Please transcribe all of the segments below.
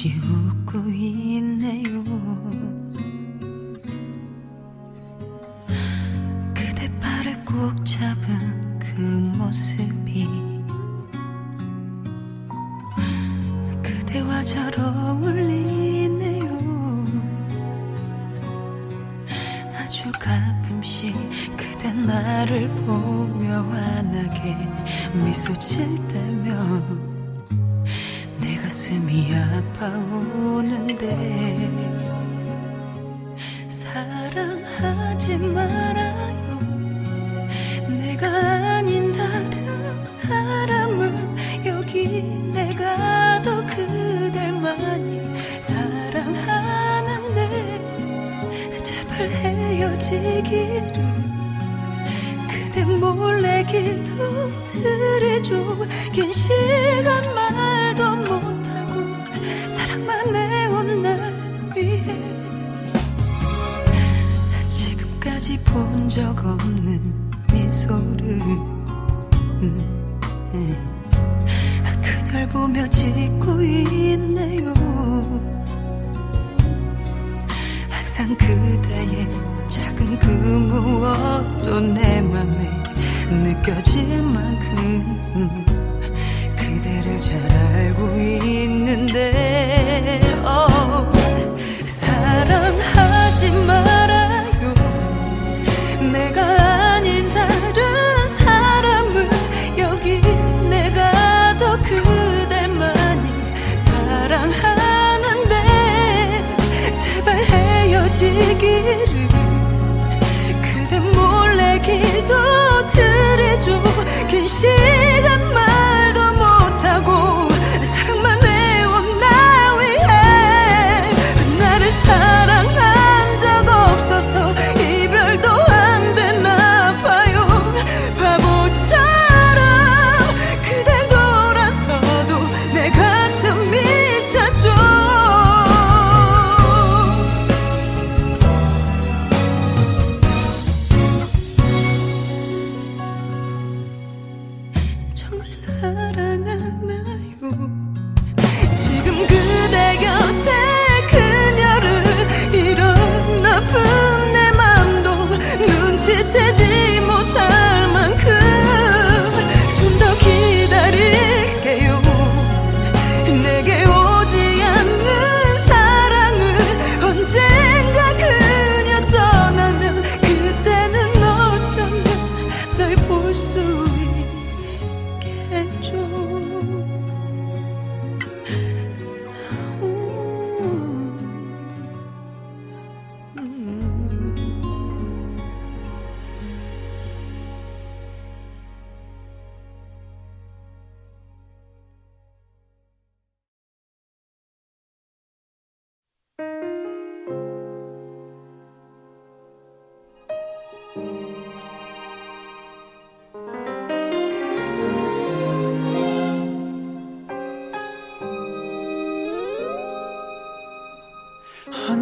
없이 웃고 있네요. 그대 발을 꼭 잡은 그 모습. 사랑하지 말아요. 내가 아닌 다른 사람을 여기 내가 더 그댈 많이 사랑하는데 제발 헤어지기를 그대 몰래 기도드리죠 긴 시간 말도 못 본 적 없는 미소를. 음, 음. 아, 그날 보며 짓고 있네요. 항상 그대의 작은 그 무엇도 내 맘에 느껴질 만큼. 그대를 잘 알고 있는데 어.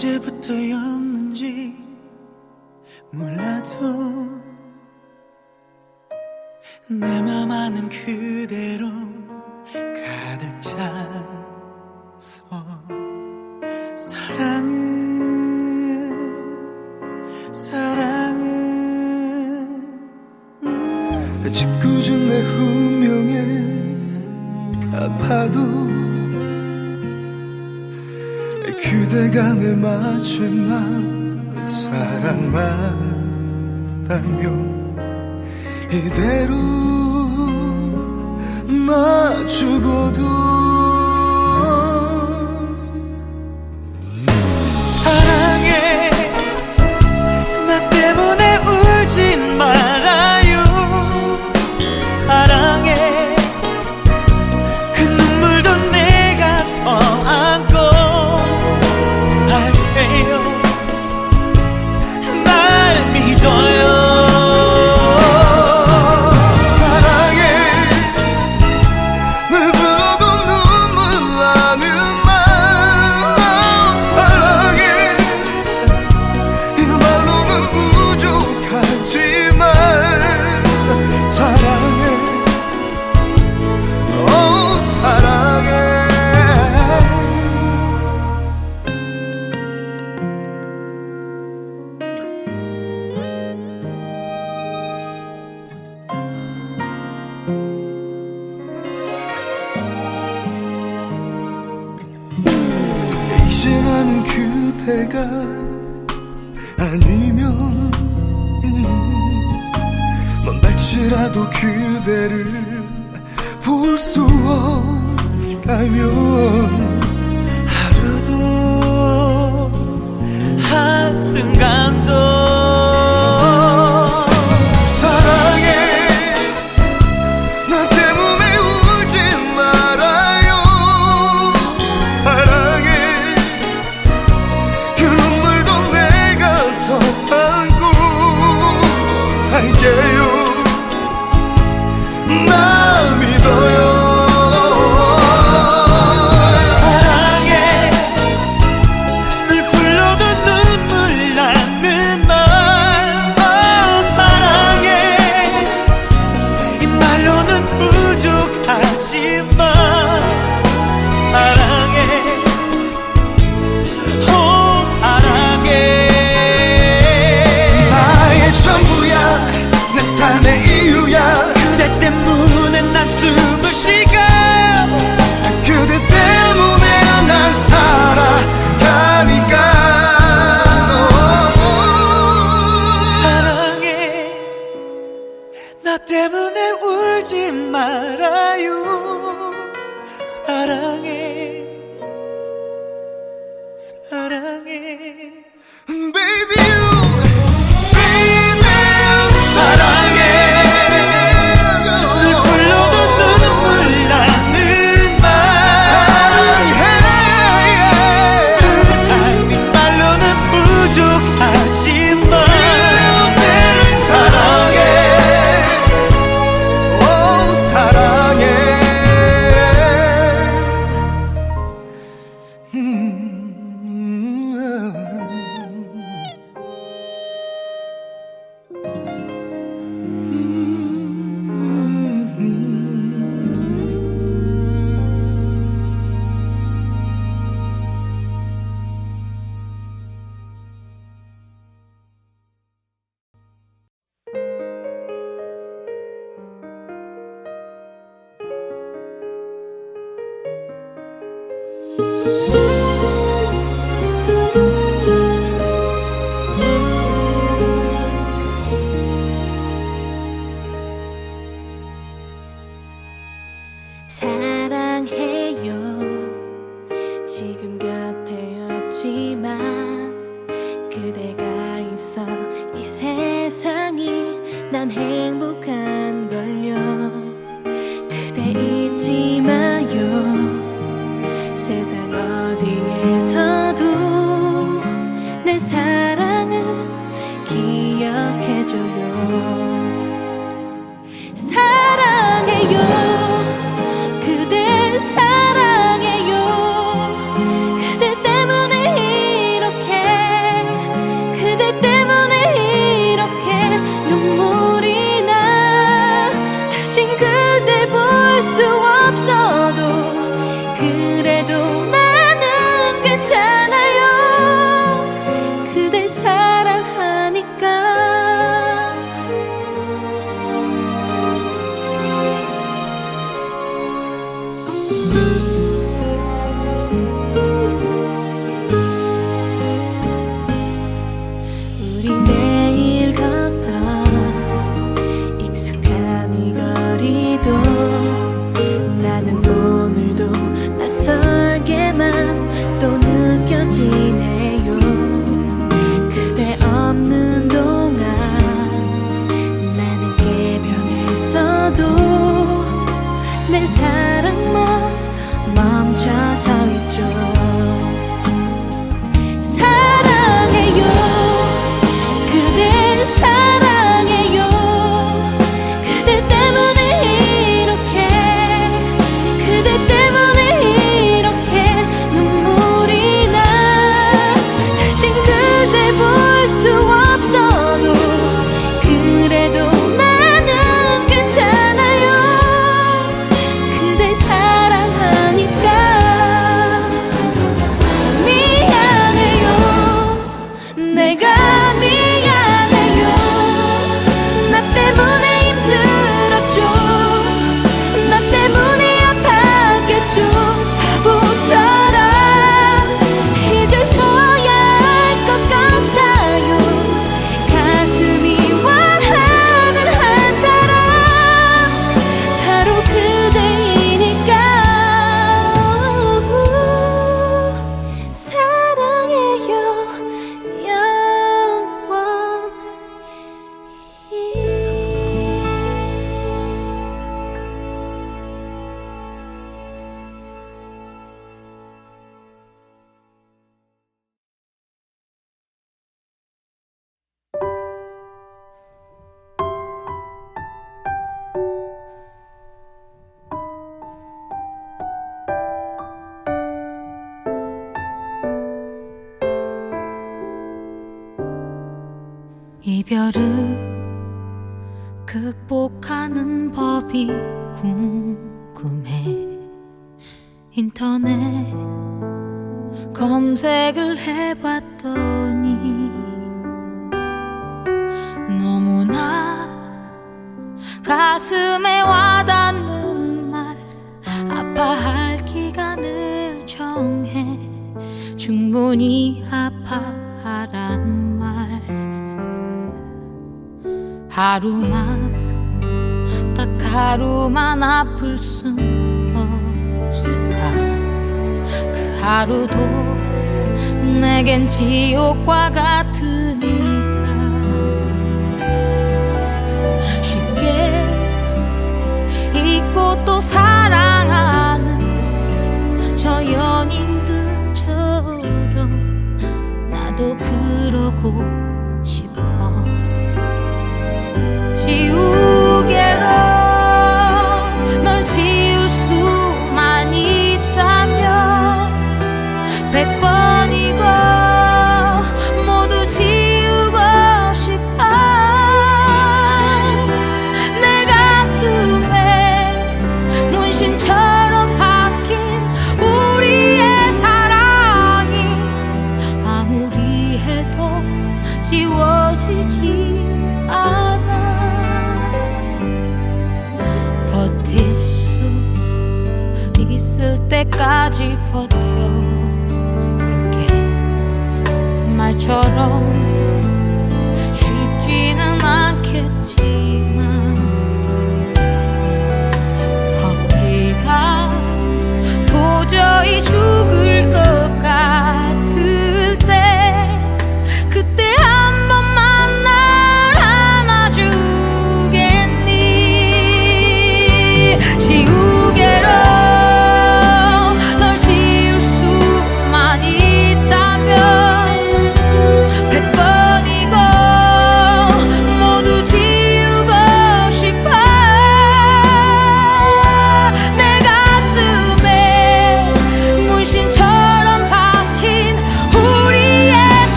언제부터였는지 몰라도 내 맘 안은 그대로 가득 차 시간의 마지막 사랑 만나면 이대로 나 죽어도 난 행복한 검색을 해봤더니 너무나 가슴에 와닿는 말 아파할 기간을 정해 충분히 아파하란 말. 하루만 딱 하루만 아플 순 없을까? 그 하루도 내겐 지옥과 같으니까. 쉽게 잊고 또 사랑하는 저 연인들처럼 나도 그러고 싶어. 지우 까지 퍼